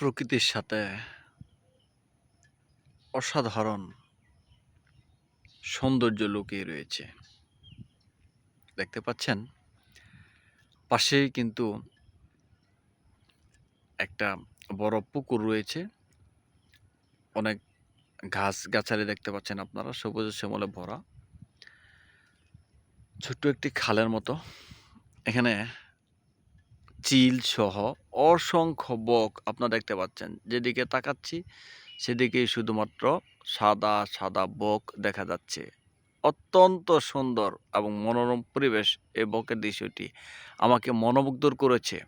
প্রকৃতির সাথে অসাধারণ সৌন্দর্য লুকিয়ে রয়েছে। দেখতে পাচ্ছেন? পাশেই কিন্তু একটা বড় পুকুর রয়েছে। অনেক ঘাস গাছালি দেখতে পাচ্ছেন আপনারা, সবুজ শ্যামলে ভরা। ছোট্ট একটি খালের মতো। এখানে চিল সহ অসংখ্য বক আপনারা দেখতে পাচ্ছেন। যেদিকে তাকাচ্ছি, সেদিকেই শুধুমাত্র সাদা সাদা বক দেখা যাচ্ছে। অত্যন্ত সুন্দর এবং মনোরম পরিবেশ এই বকের দৃশ্যটি আমাকে মনোমুগ্ধ করেছে।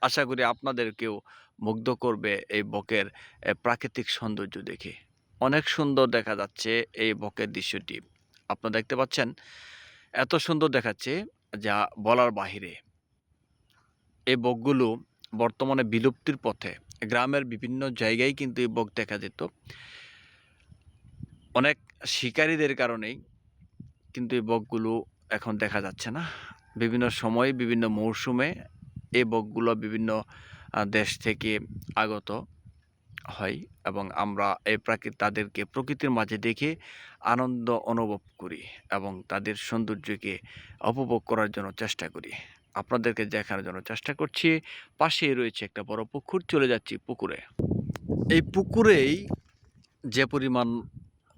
আশা করি আপনাদেরকেও মুগ্ধ করবে এই বকের প্রাকৃতিক সৌন্দর্য দেখে। অনেক সুন্দর দেখা যাচ্ছে এই বকের দৃশ্যটি। আপনারা দেখতে পাচ্ছেন, এত সুন্দর দেখাচ্ছে যা বলার বাহিরে। এই বকগুলো বর্তমানে বিলুপ্তির পথে, গ্রামের বিভিন্ন জায়গায় কিন্তু এই বক দেখা যেত। অনেক শিকারীদের কারণেই কিন্তু এই বকগুলো এখন দেখা যাচ্ছে না। বিভিন্ন সময়ে, বিভিন্ন মৌসুমে এই বকগুলো বিভিন্ন দেশ থেকে আগত হয় এবং আমরা এই প্রাকৃত তাদেরকে প্রকৃতির মাঝে দেখে আনন্দ অনুভব করি এবং তাদের সৌন্দর্যকে উপভোগ করার জন্য চেষ্টা করি। আপনাদেরকে দেখানোর জন্য চেষ্টা করছি। পাশেই রয়েছে একটা বড় পুকুর, চলে যাচ্ছি পুকুরে। এই পুকুরেই যে পরিমাণ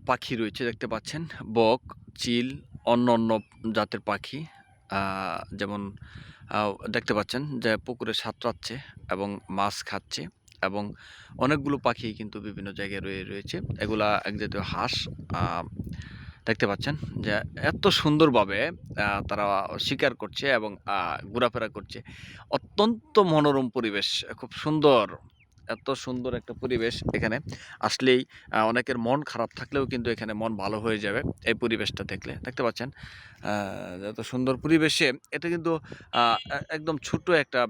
পাখি রয়েছে দেখতে পাচ্ছেন, বক, চিল, অন্য অন্য জাতের পাখি যেমন দেখতে পাচ্ছেন যে পুকুরে সাঁতরাচ্ছে এবং মাছ খাচ্ছে এবং অনেকগুলো পাখি কিন্তু বিভিন্ন জায়গায় রয়ে, রয়েছে। এগুলা এক জাতীয় হাঁস দেখতে পাচ্ছেন যে এত সুন্দরভাবে তারা শিকার করছে এবং ঘোরাফেরা করছে। অত্যন্ত মনোরম পরিবেশ, খুব সুন্দর, এত সুন্দর একটা পরিবেশ এখানে। আসলেই অনেকের মন খারাপ থাকলেও কিন্তু এখানে মন ভালো হয়ে যাবে এই পরিবেশটা দেখলে। দেখতে পাচ্ছেন এত সুন্দর পরিবেশে, এটা কিন্তু একদম ছোট্ট একটা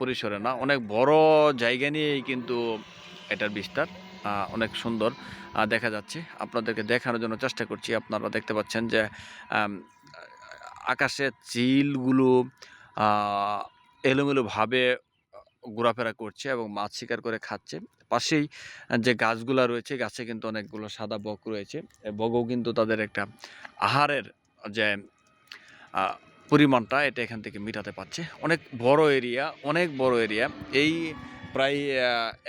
পরিসরে না, অনেক বড় জায়গা নিয়েই কিন্তু এটার বিস্তার। অনেক সুন্দর দেখা যাচ্ছে। আপনাদেরকে দেখানোর জন্য চেষ্টা করছি। আপনারা দেখতে পাচ্ছেন যে আকাশে চিলগুলো এলোমেলোভাবে ঘোরাফেরা করছে এবং মাছ শিকার করে খাচ্ছে। পাশেই যে গাছগুলা রয়েছে, গাছে কিন্তু অনেকগুলো সাদা বক রয়েছে। বকও কিন্তু তাদের একটা আহারের যে পরিমাণটা, এটা এখান থেকে মিটাতে পারছে। অনেক বড় এরিয়া, অনেক বড় এরিয়া। এই প্রায়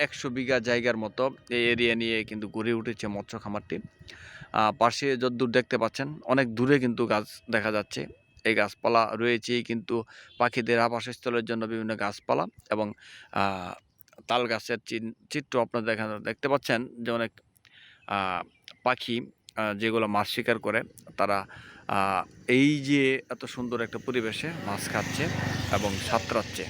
একশো বিঘা জায়গার মতো এই এরিয়া নিয়ে কিন্তু গড়ে উঠেছে মৎস্য খামারটি। পাশে যদ্দূর দেখতে পাচ্ছেন, অনেক দূরে কিন্তু গাছ দেখা যাচ্ছে। এই গাছপালা রয়েছেই কিন্তু পাখিদের আবাসস্থলের জন্য বিভিন্ন গাছপালা এবং তাল গাছের চিত্র আপনারা দেখা দেখতে পাচ্ছেন যে অনেক পাখি যেগুলো মাছ শিকার করে, তারা এই যে এত সুন্দর একটা পরিবেশে মাছ খাচ্ছে এবং সাঁতরাচ্ছে।